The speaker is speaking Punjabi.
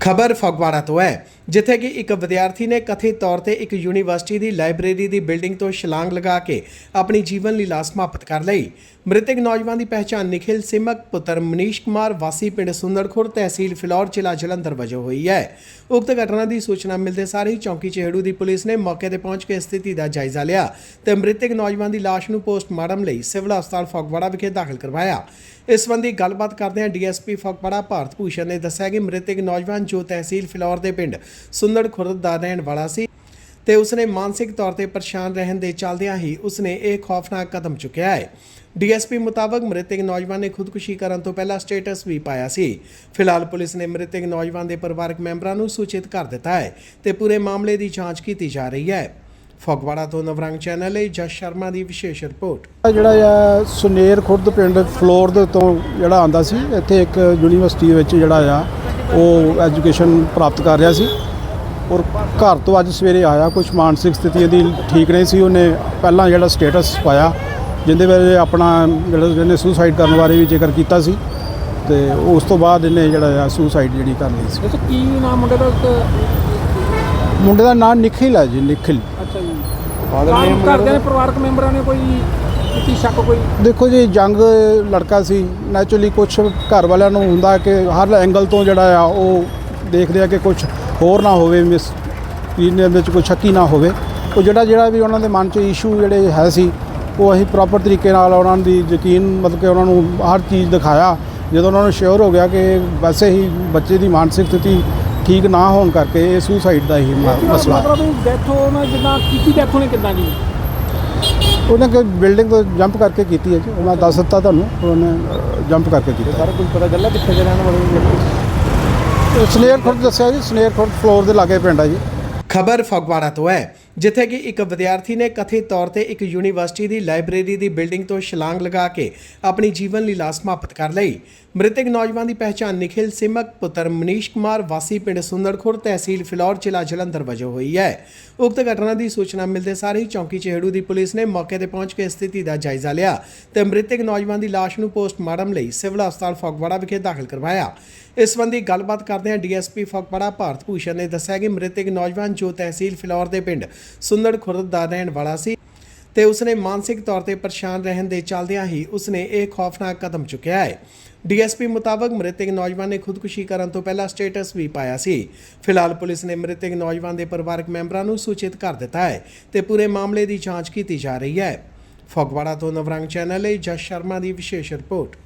ਖਬਰ ਫਗਵਾੜਾ ਤੋਂ ਹੈ। ਜਿੱਥੇ ਕਿ ਇੱਕ ਵਿਦਿਆਰਥੀ ਨੇ ਕਥਿਤ ਤੌਰ ਤੇ ਇੱਕ ਯੂਨੀਵਰਸਿਟੀ ਦੀ ਲਾਇਬ੍ਰੇਰੀ ਦੀ ਬਿਲਡਿੰਗ ਤੋਂ ਛਲਾਂਗ ਲਗਾ ਕੇ ਆਪਣੀ ਜੀਵਨ ਲੀਲਾ ਸਮਾਪਤ ਕਰ ਲਈ। ਮ੍ਰਿਤਕ ਨੌਜਵਾਨ ਦੀ ਪਹਿਚਾਣ ਨਿਖਿਲ ਸਿਮਕ, ਪੁੱਤਰ ਮਨੀਸ਼ ਕੁਮਾਰ, ਵਾਸੀ ਪਿੰਡ ਸੁੰਦਰਖੁਰ, ਤਹਿਸੀਲ ਫਿਲੌਰ, ਜ਼ਿਲ੍ਹਾ ਜਲੰਧਰ ਵਜੋਂ ਹੋਈ ਹੈ। ਉਕਤ ਘਟਨਾ ਦੀ ਸੂਚਨਾ ਮਿਲਦੇ ਸਾਰ ਹੀ ਚੌਂਕੀ ਚਿਹੜੂ ਦੀ ਪੁਲਿਸ ਨੇ ਮੌਕੇ ਤੇ ਪਹੁੰਚ ਕੇ ਸਥਿਤੀ ਦਾ ਜਾਇਜ਼ਾ ਲਿਆ ਤੇ ਮ੍ਰਿਤਕ ਨੌਜਵਾਨ ਦੀ ਲਾਸ਼ ਨੂੰ ਪੋਸਟਮਾਰਟਮ ਲਈ ਸਿਵਲ ਹਸਪਤਾਲ ਫਗਵਾੜਾ ਵਿਖੇ ਦਾਖਲ ਕਰਵਾਇਆ। ਇਸ ਸੰਬੰਧੀ ਗੱਲਬਾਤ ਕਰਦਿਆਂ ਡੀਐਸਪੀ ਫਗਵਾੜਾ ਭਾਰਤ ਭੂਸ਼ਣ ਨੇ ਦੱਸਿਆ ਕਿ ਮ੍ਰਿਤਕ ਨੌਜਵਾਨ ਜੋ ਤਹਿਸੀਲ ਫਿਲੌਰ ਦੇ ਪਿੰਡ ਸੁੰਦੜ ਖੁਰਦ ਦਾ ਰਹਿਣ ਵਾਲਾ ਸੀ ਤੇ ਉਸਨੇ ਮਾਨਸਿਕ ਤੌਰ ਤੇ ਪਰੇਸ਼ਾਨ ਰਹਿਣ ਦੇ ਚੱਲਦਿਆਂ ਹੀ ਉਸਨੇ ਇਹ ਖੌਫਨਾਕ ਕਦਮ ਚੁੱਕਿਆ ਹੈ। ਡੀਐਸਪੀ ਮੁਤਾਬਕ ਮ੍ਰਿਤਕ ਨੌਜਵਾਨ ਨੇ ਖੁਦਕੁਸ਼ੀ ਕਰਨ ਤੋਂ ਪਹਿਲਾਂ ਸਟੇਟਸ ਵੀ ਪਾਇਆ ਸੀ। ਫਿਲਹਾਲ ਪੁਲਿਸ ਨੇ ਮ੍ਰਿਤਕ ਨੌਜਵਾਨ ਦੇ ਪਰਿਵਾਰਕ ਮੈਂਬਰਾਂ ਨੂੰ ਸੂਚਿਤ ਕਰ ਦਿੱਤਾ ਹੈ ਤੇ ਪੂਰੇ ਮਾਮਲੇ ਦੀ ਜਾਂਚ ਕੀਤੀ ਜਾ ਰਹੀ ਹੈ। ਫਗਵਾੜਾ ਤੋਂ ਨਵਰੰਗ ਚੈਨਲ ਲਈ ਜਸ ਸ਼ਰਮਾ ਦੀ ਵਿਸ਼ੇਸ਼ ਰਿਪੋਰਟ। ਜਿਹੜਾ ਆ ਸੁਨੇਰ ਖੁਰਦ ਪਿੰਡ ਫਲੋਰ ਦੇ ਤੋਂ ਜਿਹੜਾ ਆਂਦਾ ਸੀ, ਇੱਥੇ ਇੱਕ ਯੂਨੀਵਰਸਿਟੀ ਵਿੱਚ ਜਿਹੜਾ ਆ ਉਹ ਐਜੂਕੇਸ਼ਨ ਪ੍ਰਾਪਤ ਕਰ ਰਿਹਾ ਸੀ। ਔਰ ਘਰ ਤੋਂ ਅੱਜ ਸਵੇਰੇ ਆਇਆ ਕੁਝ ਮਾਨਸਿਕ ਸਥਿਤੀ ਇਹਦੀ ਠੀਕ ਨਹੀਂ ਸੀ। ਉਹਨੇ ਪਹਿਲਾਂ ਜਿਹੜਾ ਸਟੇਟਸ ਪਾਇਆ ਜਿੰਦੇ ਵਿੱਚ ਆਪਣਾ ਜਿਹੜਾ ਇਹਨੇ ਸੁਸਾਈਡ ਕਰਨ ਬਾਰੇ ਵੀ ਜ਼ਿਕਰ ਕੀਤਾ ਸੀ ਤੇ ਉਸ ਤੋਂ ਬਾਅਦ ਇਹਨੇ ਜਿਹੜਾ ਆ ਸੁਸਾਈਡ ਜਿਹੜੀ ਕਰ ਲਈ ਸੀ। ਅੱਛਾ ਕੀ ਨਾਮ ਮੁੰਡੇ ਦਾ ਮੁੰਡੇ ਦਾ ਨਾਮ ਨਿਖਿਲ ਹੈ ਜੀ ਨਿਖਿਲ। ਅੱਛਾ ਜੀ। ਕਾਰਨ ਘਰਦਿਆਂ ਦੇ ਪਰਿਵਾਰਕ ਮੈਂਬਰਾਂ ਨੇ ਕੋਈ ਕੀਤੀ ਸ਼ੱਕ ਕੋਈ? ਦੇਖੋ ਜੀ ਜੰਗ ਲੜਕਾ ਸੀ। ਨੈਚੁਰਲੀ ਕੁਝ ਘਰ ਵਾਲਿਆਂ ਨੂੰ ਹੁੰਦਾ ਕਿ ਹਰ ਐਂਗਲ ਤੋਂ ਜਿਹੜਾ ਆ ਉਹ ਦੇਖਦੇ ਆ ਕਿ ਕੁਝ ਹੋਰ ਨਾ ਹੋਵੇ ਮਿਸ ਇਹਦੇ ਵਿੱਚ ਕੋਈ ਸ਼ੱਕੀ ਨਾ ਹੋਵੇ। ਉਹ ਜਿਹੜਾ ਜਿਹੜਾ ਵੀ ਉਹਨਾਂ ਦੇ ਮਨ 'ਚ ਇਸ਼ੂ ਜਿਹੜੇ ਹੈ ਸੀ ਉਹ ਅਸੀਂ ਪ੍ਰੋਪਰ ਤਰੀਕੇ ਨਾਲ ਉਹਨਾਂ ਦੀ ਯਕੀਨ ਮਤਲਬ ਕਿ ਉਹਨਾਂ ਨੂੰ ਹਰ ਚੀਜ਼ ਦਿਖਾਇਆ। ਜਦੋਂ ਉਹਨਾਂ ਨੂੰ ਸ਼ੋਰ ਹੋ ਗਿਆ ਕਿ ਵੈਸੇ ਹੀ ਬੱਚੇ ਦੀ ਮਾਨਸਿਕ ਸਥਿਤੀ ਠੀਕ ਨਾ ਹੋਣ ਕਰਕੇ ਇਹ ਸੁਸਾਈਡ ਦਾ ਹੀ ਮਸਲਾ। ਮਤਲਬ ਡੈਥ ਹੋਣਾ ਜਿੱਦਾਂ ਕੀਤੀ ਡੈਥ ਹੋਣੀ ਕਿੱਦਾਂ ਜੀ ਉਹਨੇ ਕਿ ਬਿਲਡਿੰਗ ਤੋਂ ਜੰਪ ਕਰਕੇ ਕੀਤੀ ਹੈ ਜੀ। ਉਹ ਮੈਂ ਦੱਸ ਦਿੱਤਾ ਤੁਹਾਨੂੰ ਉਹਨੇ ਜੰਪ ਕਰਕੇ ਕੀਤਾ। ਸਾਰਾ ਕੁਝ ਪਤਾ ਚੱਲਿਆ ਕਿੱਥੇ ਦੇ ਰਹਿਣ ਵਾਲੇ ਸਨੇਰ ਖੁਰਦ ਦੱਸਿਆ ਜੀ ਸਨੇਰ ਖੁਰਦ ਫਲੋਰ ਦੇ ਲਾਗੇ ਪਿੰਡ ਆ ਜੀ। ਖਬਰ ਫਗਵਾੜਾ ਤੋਂ ਹੈ। ਜਿੱਥੇ ਕਿ ਇੱਕ ਵਿਦਿਆਰਥੀ ਨੇ ਕਥਿਤ ਤੌਰ ਤੇ ਇੱਕ ਯੂਨੀਵਰਸਿਟੀ ਦੀ ਲਾਇਬ੍ਰੇਰੀ ਦੀ ਬਿਲਡਿੰਗ ਤੋਂ ਛਲਾਂਗ ਲਗਾ ਕੇ ਆਪਣੀ ਜੀਵਨ ਲੀਲਾ ਸਮਾਪਤ ਕਰ ਲਈ। ਮ੍ਰਿਤਕ ਨੌਜਵਾਨ ਦੀ ਪਹਿਚਾਣ ਨਿਖਿਲ ਸਿਮਕ, ਪੁੱਤਰ ਮਨੀਸ਼ ਕੁਮਾਰ, ਵਾਸੀ ਪਿੰਡ ਸੁੰਦਰਖੁਰ ਤਹਿਸੀਲ ਫਿਲੌਰ, ਜ਼ਿਲ੍ਹਾ ਜਲੰਧਰ ਵਜੋਂ ਹੋਈ ਹੈ। ਉਕਤ ਘਟਨਾ ਦੀ ਸੂਚਨਾ ਮਿਲਦੇ ਸਾਰ ਹੀ ਚੌਂਕੀ ਚਿਹੜੂ ਦੀ ਪੁਲਿਸ ਨੇ ਮੌਕੇ ਤੇ ਪਹੁੰਚ ਕੇ ਸਥਿਤੀ ਦਾ ਜਾਇਜ਼ਾ ਲਿਆ ਤੇ ਮ੍ਰਿਤਕ ਨੌਜਵਾਨ ਦੀ ਲਾਸ਼ ਨੂੰ ਪੋਸਟਮਾਰਟਮ ਲਈ ਸਿਵਲ ਹਸਪਤਾਲ ਫਗਵਾੜਾ ਵਿਖੇ ਦਾਖਲ ਕਰਵਾਇਆ। ਇਸ ਸੰਬੰਧੀ ਗੱਲਬਾਤ ਕਰਦਿਆਂ ਡੀਐਸਪੀ ਫਗਵਾੜਾ ਭਾਰਤ ਭੂਸ਼ਣ ਨੇ ਦੱਸਿਆ ਕਿ ਮ੍ਰਿਤਕ ਨੌਜਵਾਨ ਜੋ ਤਹਿਸੀਲ ਫਿਲੌਰ ਦੇ ਪਿੰਡ ਸੁੰਦੜ ਖੁਰਦ ਦਾ ਰਹਿਣ ਵਾਲਾ ਸੀ ਤੇ ਉਸਨੇ ਮਾਨਸਿਕ ਤੌਰ ਤੇ ਪਰੇਸ਼ਾਨ ਰਹਿਣ ਦੇ ਚੱਲਦਿਆਂ ਹੀ ਉਸਨੇ ਇਹ ਖੌਫਨਾਕ ਕਦਮ ਚੁੱਕਿਆ ਹੈ। ਡੀਐਸਪੀ ਮੁਤਾਬਕ ਮ੍ਰਿਤਕ ਨੌਜਵਾਨ ਨੇ ਖੁਦਕੁਸ਼ੀ ਕਰਨ ਤੋਂ ਪਹਿਲਾਂ ਸਟੇਟਸ ਵੀ ਪਾਇਆ ਸੀ। ਫਿਲਹਾਲ ਪੁਲਿਸ ਨੇ ਮ੍ਰਿਤਕ ਨੌਜਵਾਨ ਦੇ ਪਰਿਵਾਰਕ ਮੈਂਬਰਾਂ ਨੂੰ ਸੂਚਿਤ ਕਰ ਦਿੱਤਾ ਹੈ ਤੇ ਪੂਰੇ ਮਾਮਲੇ ਦੀ ਜਾਂਚ ਕੀਤੀ ਜਾ ਰਹੀ ਹੈ। ਫਗਵਾੜਾ ਤੋਂ ਨਵਰੰਗ ਚੈਨਲ ਲਈ ਜਸ ਸ਼ਰਮਾ ਦੀ ਵਿਸ਼ੇਸ਼ ਰਿਪੋਰਟ।